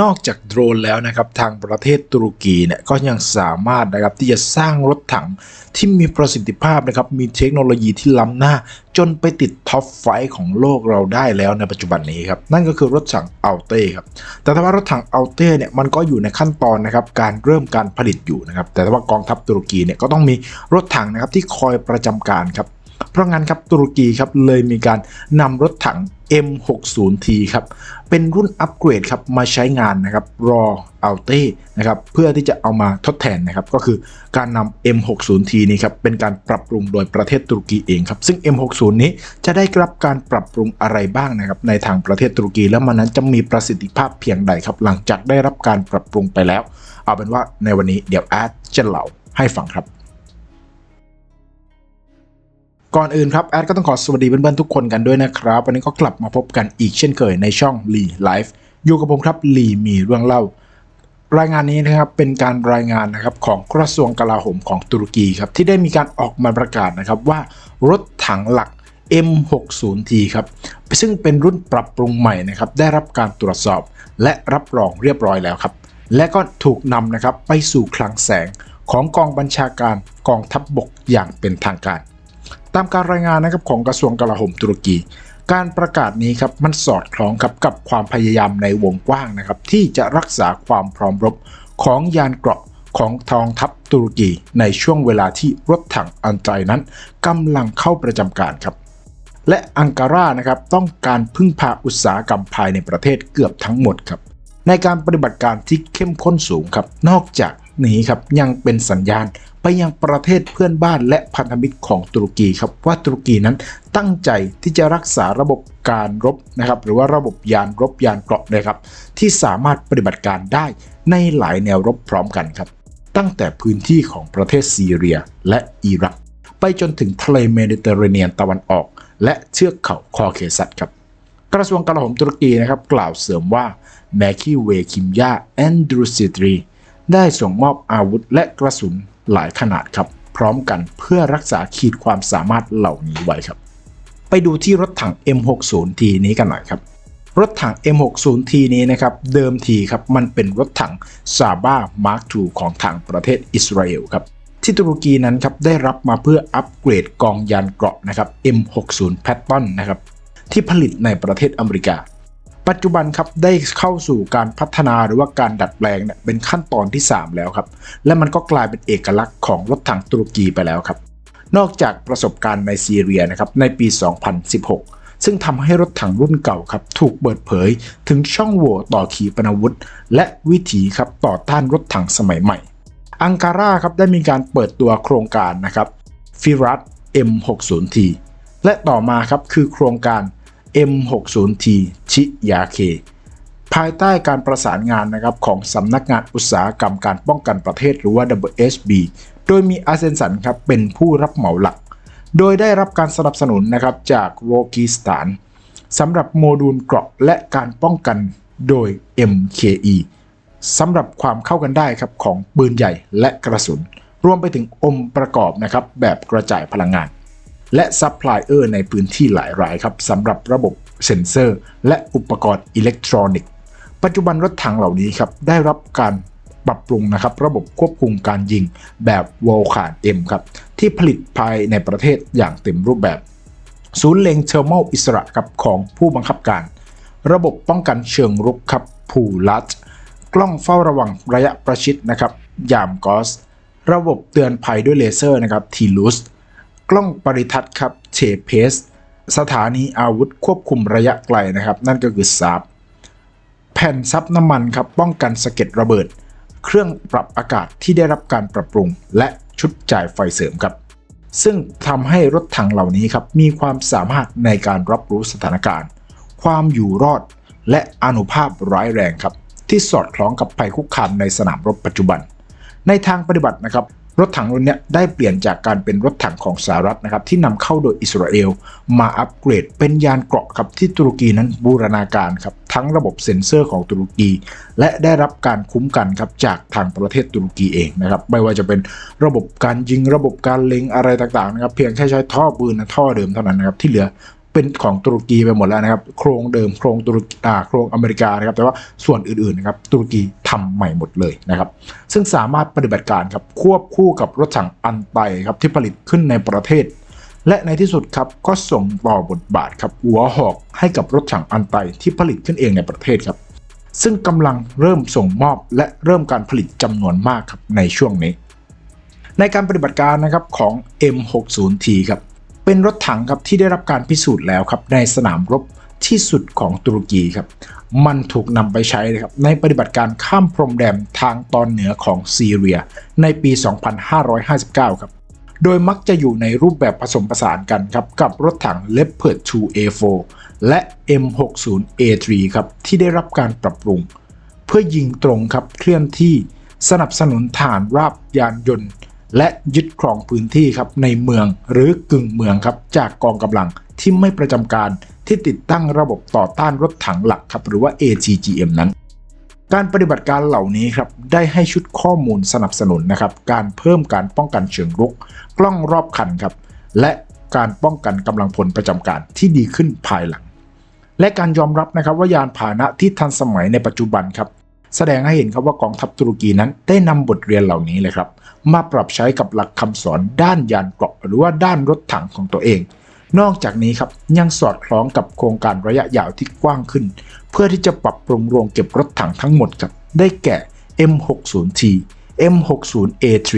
นอกจากโดรนแล้วนะครับทางประเทศตุรกีเนี่ยก็ยังสามารถนะครับที่จะสร้างรถถังที่มีประสิทธิภาพนะครับมีเทคโนโลยีที่ล้ำหน้า จนไปติดท็อปไฟของโลกเราได้แล้วในปัจจุบันนี้ครับนั่นก็คือรถถังอัลเต้ครับแต่ถ้าว่ารถถังอัลเต้เนี่ยมันก็อยู่ในขั้นตอนนะครับการเริ่มการผลิตอยู่นะครับแต่ว่ากองทัพตุรกีเนี่ยก็ต้องมีรถถังนะครับที่คอยประจำการครับ เพราะงั้นครับตุรกีครับเลยมีการนำรถถัง M60T ครับเป็นรุ่นอัปเกรดครับมาใช้งานนะครับรอเอัลเต้นะครับเพื่อที่จะเอามาทดแทนนะครับก็คือการนำ M60T นี้ครับเป็นการปรับปรุงโดยประเทศตุรกีเองครับซึ่ง M60 นี้จะได้รับการปรับปรุงอะไรบ้างนะครับในทางประเทศตุรกี แล้วมันนั้นจะมีประสิทธิภาพเพียงใดครับหลังจากได้รับการปรับปรุงไปแล้ว เอาเป็นว่าในวันนี้เดี๋ยวแอดจะเล่าให้ฟังครับ ก่อนอื่นครับแอดก็ต้องขอสวัสดีเพื่อนๆทุกคนกันด้วยนะครับ วันนี้ก็กลับมาพบกันอีกเช่นเคยในช่องลีไลฟ์อยู่กับผมครับลีมีเรื่องเล่า รายงานนี้นะครับเป็นการรายงานนะครับของกระทรวงกลาโหมของตุรกีครับที่ได้มีการออกมาประกาศนะครับว่ารถถังหลัก M60T ครับซึ่งเป็นรุ่นปรับปรุงใหม่นะครับได้รับการตรวจสอบและรับรองเรียบร้อยแล้วครับและก็ถูกนำนะครับไปสู่คลังแสงของกองบัญชาการกองทัพบบกอย่างเป็นทางการ ตามการรายงานนะครับของกระทรวงกลาโหมตุรกี การประกาศนี้ครับมันสอดคล้องครับกับความพยายามในวงกว้างนะครับที่จะรักษาความพร้อมรบของยานเกราะของทองทัพตุรกี ในช่วงเวลาที่รถถังอันไตรนั้นกำลังเข้าประจำการครับ และอังการานะครับต้องการพึ่งพาอุตสาหกรรมภายในประเทศเกือบทั้งหมดครับ ในการปฏิบัติการที่เข้มข้นสูงครับ นอกจากนี้ครับยังเป็นสัญญาณ ไปยังประเทศเพื่อนบ้านและพันธมิตรของตุรกีครับว่าตุรกีนั้นตั้งใจที่จะรักษาระบบการรบนะครับหรือว่าระบบยานรบยานเกราะนะครับที่สามารถปฏิบัติการได้ในหลายแนวรบพร้อมกันครับ ตั้งแต่พื้นที่ของประเทศซีเรียและอิรัก ไปจนถึงทะเลเมดิเตอร์เรเนียนตะวันออก และเทือกเขาคอเคซัสครับกระทรวงกลาโหมตุรกีนะครับกล่าวเสริมว่าแมคีเวคิมยาแอนดรูซิตรีได้ส่งมอบอาวุธและกระสุน หลายขนาดครับ พร้อมกันเพื่อรักษาขีดความสามารถเหล่านี้ไว้ครับ ไปดูที่รถถัง M60T นี้กันหน่อยครับรถถัง M60T นี้นะครับ เดิมทีครับมันเป็นรถถังซาบ้า Mark II ของทางประเทศอิสราเอลครับที่ตุรกีนั้นครับได้รับมาเพื่ออัปเกรดกองยานเกราะนะครับ M60 Patton นะครับที่ผลิตในประเทศอเมริกา ปัจจุบันครับได้เข้าสู่การพัฒนาหรือว่าการดัดแปลงเนี่ยเป็นขั้นตอนที่ 3 แล้วครับ และมันก็กลายเป็นเอกลักษณ์ของรถถังตุรกีไปแล้วครับ นอกจากประสบการณ์ในซีเรียนะครับในปี 2016 ซึ่งทำให้รถถังรุ่นเก่าครับถูกเปิดเผยถึงช่องโหว่ต่อขีปนาวุธ และวิถีครับต่อต้านรถถังสมัยใหม่ อังการาครับได้มีการเปิดตัวโครงการนะครับฟิรัต M60T และต่อมาครับคือโครงการ M60T ชิยาเค ภายใต้การประสานงานนะครับของสำนักงานอุตสาหกรรมการป้องกันประเทศหรือว่า WSB โดยมีอาเซนสันครับเป็นผู้รับเหมาหลัก โดยได้รับการสนับสนุนนะครับจากโรกิสถานสำหรับโมดูลเกราะและการป้องกันโดย MKE สำหรับความเข้ากันได้ครับของปืนใหญ่และกระสุน รวมไปถึงองค์ประกอบนะครับแบบกระจายพลังงาน และซัพพลายเออร์ในพื้นที่หลายรายครับสำหรับระบบเซ็นเซอร์ และอุปกรณ์อิเล็กทรอนิกส์ปัจจุบันรถถังเหล่านี้ครับได้รับการปรับปรุงนะครับระบบควบคุมการยิงแบบวอลคานเอ็มครับที่ผลิตภายในประเทศอย่างเต็มรูปแบบ ศูนย์เล็งเทอร์มอิสระกับของผู้บังคับการ ระบบป้องกันเชิงรุกครับผูลัดกล้องเฝ้าระวังระยะประชิดนะครับยามกอส ระบบเตือนภัยด้วยเลเซอร์นะครับทีลูส กล้องปริทัศน์ครับเชเพสสถานีอาวุธควบคุมระยะไกลนะครับ นั่นก็คือซาบแผ่นซับน้ำมันครับป้องกันสะเก็ดระเบิด เครื่องปรับอากาศที่ได้รับการปรับปรุง และชุดจ่ายไฟเสริมครับ ซึ่งทำให้รถถังเหล่านี้ครับมีความสามารถในการรับรู้สถานการณ์ ความอยู่รอดและอนุภาพร้ายแรงครับ ที่สอดคล้องกับภัยคุกคามในสนามรบปัจจุบัน ในทางปฏิบัตินะครับ รถถังรุ่นนี้ได้เปลี่ยนจากการเป็นรถถังของสหรัฐนะครับที่นำเข้าโดยอิสราเอล มาอัปเกรดเป็นยานเกราะครับที่ตุรกีนั้นบูรณาการครับทั้งระบบเซ็นเซอร์ของตุรกี และได้รับการคุ้มกันครับจากทางประเทศตุรกีเองนะครับไม่ว่าจะเป็นระบบการยิงระบบการเล็งอะไรต่างๆนะครับเพียงแค่ใช้ท่อปืนนะท่อเดิมเท่านั้นนะครับที่เหลือ เป็นของตุรกีไปหมดแล้วนะครับ โครงเดิมโครงตุรกีอ่าโครงอเมริกานะครับ แต่ว่าส่วนอื่นๆนะครับตุรกีทำใหม่หมดเลยนะครับ ซึ่งสามารถปฏิบัติการครับควบคู่กับรถถังอันไตครับที่ผลิตขึ้นในประเทศ และในที่สุดครับก็ส่งต่อบทบาทครับหัวหอกให้กับรถถังอันไตที่ผลิตขึ้นเองในประเทศครับ ซึ่งกำลังเริ่มส่งมอบและเริ่มการผลิตจำนวนมากครับในช่วงนี้ ในการปฏิบัติการนะครับของ M60T ครับ เป็นรถถังครับที่ได้รับการพิสูจน์แล้วครับในสนามรบที่สุดของตุรกีครับ มันถูกนำไปใช้นะครับในปฏิบัติการข้ามพรมแดนทางตอนเหนือของซีเรีย ในปี 2559 ครับ โดยมักจะอยู่ในรูปแบบผสมผสานกันครับ กับรถถัง Leopard 2A4 และ M60A3 ครับ ที่ได้รับการปรับปรุง เพื่อยิงตรงครับเคลื่อนที่สนับสนุนฐานราบยานยนต์ และยึดครองพื้นที่ครับในเมืองหรือกึ่งเมืองครับจากกองกำลังที่ไม่ประจำการที่ติดตั้งระบบต่อต้านรถถังหลักครับหรือว่า ATGM นั้น การปฏิบัติการเหล่านี้ครับได้ให้ชุดข้อมูลสนับสนุนนะครับการเพิ่มการป้องกันเชิงรุก กล้องรอบคันครับและการป้องกันกำลังพลประจำการที่ดีขึ้นภายหลัง และการยอมรับนะครับว่ายานพาหนะที่ทันสมัยในปัจจุบันครับ แสดงให้เห็นครับว่ากองทัพตุรกีนั้นได้นำบทเรียนเหล่านี้เลยครับ มาปรับใช้กับหลักคำสอนด้านยานเกราะหรือว่าด้านรถถังของตัวเอง นอกจากนี้ครับยังสอดคล้องกับโครงการระยะยาวที่กว้างขึ้น เพื่อที่จะปรับปรุงโรงเก็บรถถังทั้งหมดครับได้แก่ M60T M60A3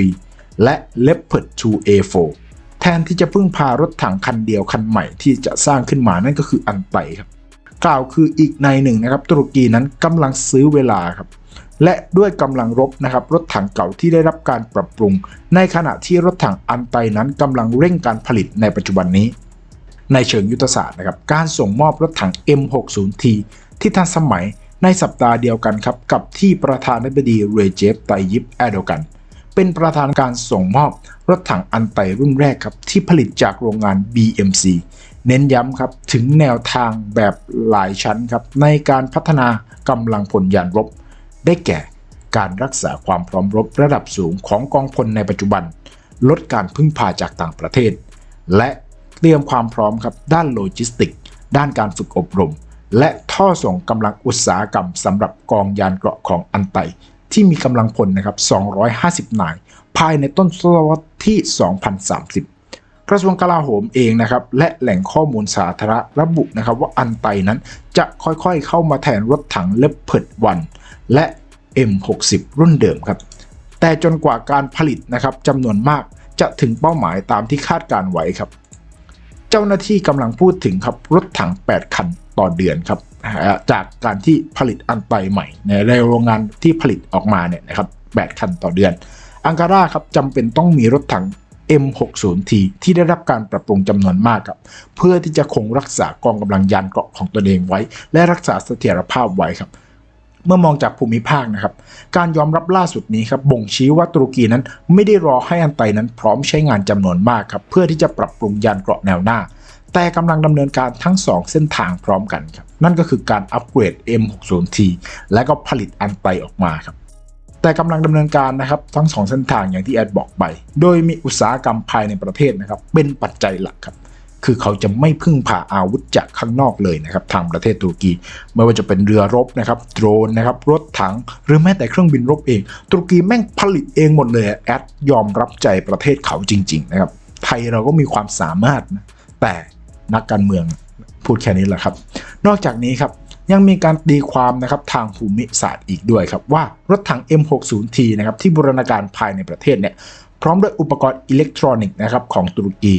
และ Leopard 2A4 แทนที่จะพึ่งพารถถังคันเดียวคันใหม่ที่จะสร้างขึ้นมานั่นก็คืออันไตครับ กล่าวคืออีกในหนึ่งนะครับตุรกีนั้นกำลังซื้อเวลาครับและด้วยกำลังรบนะครับรถถังเก่าที่ได้รับการปรับปรุง ในขณะที่รถถังอันไตนั้นกำลังเร่งการผลิตในปัจจุบันนี้ ในเชิงยุทธศาสตร์นะครับการส่งมอบรถถัง M60T ที่ทันสมัยในสัปดาห์เดียวกันครับกับที่ประธานาธิบดีเรเจฟไตยิปแอโดกัน เป็นประธานการส่งมอบรถถังอันไตรุ่นแรกครับที่ผลิตจากโรงงาน BMC เน้นย้ำครับถึงแนวทางแบบหลายชั้นครับในการพัฒนากำลังพลยานรบ ได้แก่การรักษาความพร้อมรบระดับสูงของกองพลในปัจจุบัน ลดการพึ่งพาจากต่างประเทศ และเตรียมความพร้อมครับด้านโลจิสติก ด้านการฝึกอบรม และท่อส่งกำลังอุตสาหกรรมสำหรับกองยานเกราะของอันไต ที่มีกำลังพลนะครับ250นาย ภายในต้นศตวรรษที่ 2030 กระทรวงกลาโหมเองนะครับและแหล่งข้อมูลสาธารณะระบุนะครับว่าอันไตนั้นจะค่อยๆเข้ามาแทนรถถังเลปเพิร์ดวันและ M60 รุ่นเดิมครับ แต่จนกว่าการผลิตนะครับจำนวนมากจะถึงเป้าหมายตามที่คาดการไว้ครับ เจ้าหน้าที่กำลังพูดถึงครับรถถัง 8 คันต่อเดือนครับจากการที่ผลิตอันไตใหม่ในโรงงานที่ผลิตออกมาเนี่ยนะครับ 8 คันต่อเดือน อังการาครับจำเป็นต้องมีรถถัง M60T ที่ได้รับการปรับปรุงจำนวนมากครับ เพื่อที่จะคงรักษากองกำลังยานเกราะของตนเองไว้ และรักษาเสถียรภาพไว้ครับ เมื่อมองจากภูมิภาคนะครับ การยอมรับล่าสุดนี้ครับบ่งชี้ว่าตุรกีนั้นไม่ได้รอให้อันไตนั้นพร้อมใช้งานจำนวนมากครับเพื่อที่จะปรับปรุงยานเกราะแนวหน้าแต่กำลังดำเนินการทั้ง 2 เส้นทางพร้อมกันครับ นั่นก็คือการอัปเกรด M60T และก็ผลิตอันไตออกมาครับ แต่กำลังดำเนินการนะครับทั้ง2เส้นทางอย่างที่แอดบอกไป โดยมีอุตสาหกรรมภายในประเทศนะครับเป็นปัจจัยหลักครับคือเขาจะไม่พึ่งพาอาวุธจากข้างนอกเลยนะครับทางประเทศตุรกี ไม่ว่าจะเป็นเรือรบนะครับโดรนนะครับรถถังหรือแม้แต่เครื่องบินรบเอง ตุรกีแม่งผลิตเองหมดเลยแอดยอมรับใจประเทศเขาจริง ๆ นะครับ ไทยเราก็มีความสามารถนะแต่นักการเมืองพูดแค่นี้แหละครับ นอกจากนี้ครับ ยังมีการตีความนะครับทางภูมิศาสตร์อีกด้วยครับว่ารถถัง M60T นะครับที่บูรณาการภายในประเทศเนี่ยพร้อมด้วยอุปกรณ์อิเล็กทรอนิกส์นะครับของตุรกี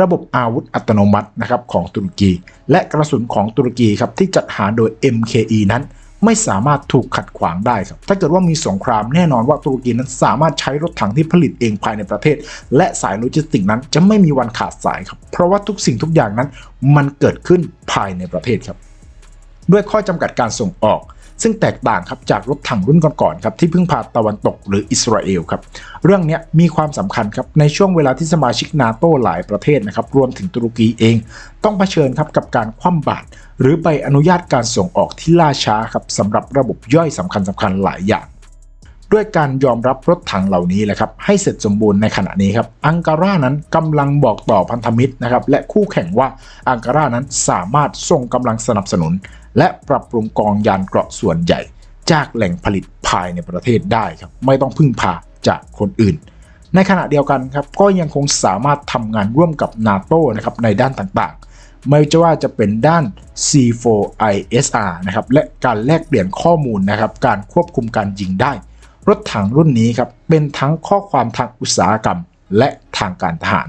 ระบบอาวุธอัตโนมัตินะครับของตุรกี และกระสุนของตุรกีครับที่จัดหาโดย MKE นั้น ไม่สามารถถูกขัดขวางได้ครับถ้าเกิดว่ามีสงครามแน่นอนว่าตุรกีนั้นสามารถใช้รถถังที่ผลิตเองภายในประเทศ และสายโลจิสติกนั้นจะไม่มีวันขาดสายครับเพราะว่าทุกสิ่งทุกอย่างนั้นมันเกิดขึ้นภายในประเทศครับ ด้วยข้อจำกัดการส่งออก ซึ่งแตกต่างครับจากรถถังรุ่นก่อนๆครับที่พึ่งพาตะวันตกหรืออิสราเอลครับเรื่องนี้มีความสำคัญครับในช่วงเวลาที่สมาชิกนาโตหลายประเทศนะครับรวมถึงตุรกีเอง ต้องเผชิญครับกับการคว่ำบาตรหรือใบอนุญาตการส่งออกที่ล่าช้าครับสำหรับระบบย่อยสำคัญสำคัญหลายอย่างด้วยการยอมรับรถถังเหล่านี้แหละครับให้เสร็จสมบูรณ์ในขณะนี้ครับอังการานั้นกำลังบอกต่อพันธมิตรนะครับและคู่แข่งว่าอังการานั้นสามารถส่งกำลังสนับสนุน และปรับปรุงกองยานเกราะส่วนใหญ่ จากแหล่งผลิตภายในประเทศได้ครับไม่ต้องพึ่งพาจากคนอื่น ในขณะเดียวกันครับก็ยังคงสามารถทำงานร่วมกับนาโตนะครับในด้านต่างๆ ไม่ว่าจะเป็นด้าน C4ISR นะครับและการแลกเปลี่ยนข้อมูลนะครับการควบคุมการยิงได้ รถถังรุ่นนี้ครับเป็นทั้งข้อความทางอุตสาหกรรม และทางการทหาร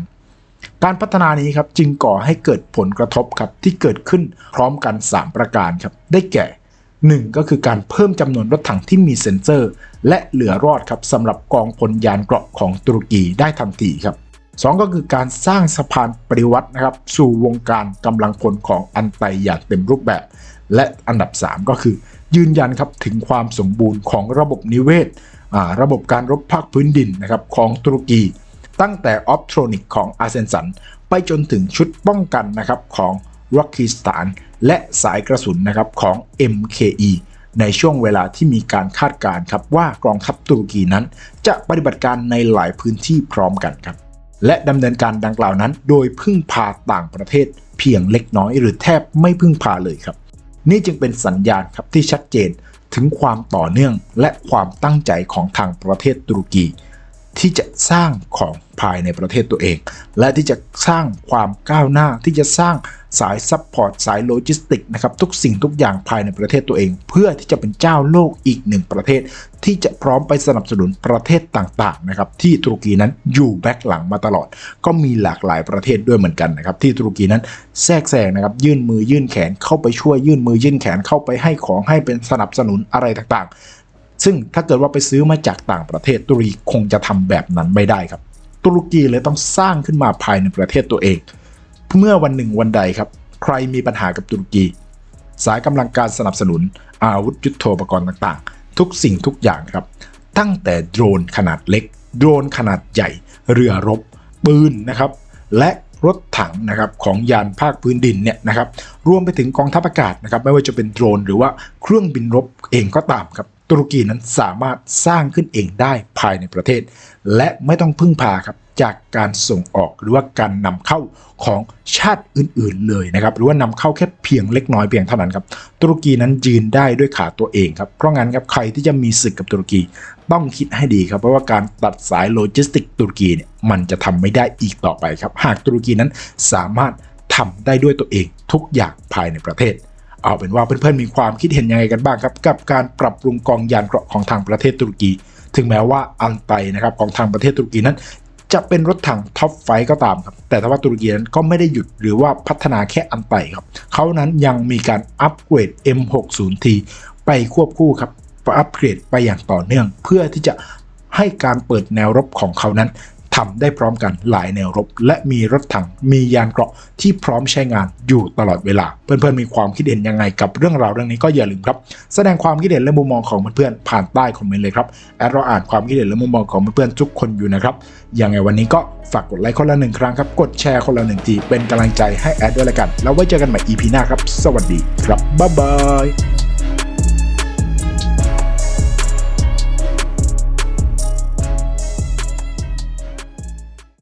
การพัฒนานี้ครับจึงก่อให้เกิดผลกระทบครับที่เกิดขึ้นพร้อมกัน 3 ประการครับได้แก่ 1. ก็คือการเพิ่มจำนวนรถถังที่มีเซ็นเซอร์ และเหลือรอดครับสำหรับกองพลยานเกราะของตุรกีได้ทันทีครับ 2 ก็คือการสร้างสะพานปฏิวัตินะครับสู่วงการกำลังพลของอันไตอย่างเต็มรูปแบบ และอันดับ 3 ก็คือ ยืนยันครับถึงความสมบูรณ์ของระบบนิเวศระบบการรบภาคพื้นดินนะครับของตุรกี ตั้งแต่ออฟโทรนิกของอาเซนสัน ไปจนถึงชุดป้องกันนะครับของร็อกกิสถาน และสายกระสุนนะครับของ MKE ในช่วงเวลาที่มีการคาดการณ์ครับว่ากองทัพตุรกีนั้น จะปฏิบัติการในหลายพื้นที่พร้อมกันครับ และดำเนินการดังกล่าวนั้น โดยพึ่งพาต่างประเทศ เพียงเล็กน้อยหรือแทบไม่พึ่งพาเลยครับ นี่จึงเป็นสัญญาณครับที่ชัดเจนถึงความต่อเนื่องและความตั้งใจของทางประเทศตุรกี สร้างของภายในประเทศตัวเอง และที่จะสร้างความก้าวหน้าที่จะสร้างสายซัพพอร์ตสายโลจิสติกนะครับทุกสิ่งทุกอย่างภายในประเทศตัวเอง เพื่อที่จะเป็นเจ้าโลกอีกหนึ่งประเทศ ที่จะพร้อมไปสนับสนุนประเทศต่างๆนะครับที่ตุรกีนั้นอยู่แบ็คหลังมาตลอด ก็มีหลากหลายประเทศด้วยเหมือนกันนะครับที่ตุรกีนั้นแทรกแซงนะครับยื่นมือยื่นแขนเข้าไปช่วยยื่นมือยื่นแขนเข้าไปให้ของให้เป็นสนับสนุนอะไรต่างๆ ซึ่งถ้าเกิดว่าไปซื้อมาจากต่างประเทศตุรกีคงจะทำแบบนั้นไม่ได้ครับ ตุรกีเลยต้องสร้างขึ้นมาภายในประเทศตัวเอง เมื่อวันหนึ่งวันใดครับ ใครมีปัญหากับตุรกี สายกำลังการสนับสนุน อาวุธยุโทโธปกรณ์ต่างๆ ทุกสิ่งทุกอย่างครับ ตั้งแต่โดรนขนาดเล็ก โดรนขนาดใหญ่ เรือรบ ปืนนะครับ และรถถังนะครับของยานภาคพื้นดินเนี่ยนะครับรวมไปถึงกองทัพอากาศนะครับไม่ว่าจะเป็นโดรนหรือว่าเครื่องบินรบเองก็ตามครับ ตุรกีนั้นสามารถสร้างขึ้นเองได้ภายในประเทศ และไม่ต้องพึ่งพาครับจากการส่งออกหรือว่าการนำเข้าของชาติอื่นๆเลยนะครับ หรือว่านำเข้าแค่เพียงเล็กน้อยเพียงเท่านั้นครับ ตุรกีนั้นยืนได้ด้วยขาตัวเองครับ เพราะงั้นครับใครที่จะมีศึกกับตุรกีต้องคิดให้ดีครับ เพราะว่าการตัดสายโลจิสติกตุรกีเนี่ยมันจะทำไม่ได้อีกต่อไปครับ หากตุรกีนั้นสามารถทำได้ด้วยตัวเองทุกอย่างภายในประเทศ เอาเป็นว่าเพื่อนๆมีความคิดเห็นยังไงกันบ้างครับ กับการปรับปรุงกองยานเกราะของทางประเทศตุรกี ถึงแม้ว่าอันไตนะครับของทางประเทศตุรกีนั้น จะเป็นรถถังท็อปไฟก็ตามครับ แต่ถ้าว่าตุรกีนั้นก็ไม่ได้หยุดหรือว่าพัฒนาแค่อันไตครับเขานั้นยังมีการอัปเกรด M60T ไปควบคู่ครับอัปเกรดไปอย่างต่อเนื่อง เพื่อที่จะให้การเปิดแนวรบของเขานั้น ทำได้พร้อมกันหลายแนวรบ และมีรถถังมียานเกราะที่พร้อมใช้งานอยู่ตลอดเวลา เพื่อนๆมีความคิดเห็นยังไงกับเรื่องราวเรื่องนี้ก็อย่าลืมครับ แสดงความคิดเห็นและมุมมองของเพื่อนๆผ่านใต้คอมเมนต์เลยครับแอดเราอ่านความคิดเห็นและมุมมองของเพื่อนๆทุกคนอยู่นะครับยังไงวันนี้ก็ฝากกดไลค์คนละหนึ่งครั้งครับกดแชร์คนละหนึ่งทีเป็นกำลังใจให้แอดด้วยละกัน แล้วไว้เจอกันใหม่ EP หน้าครับ สวัสดีครับบ๊ายบาย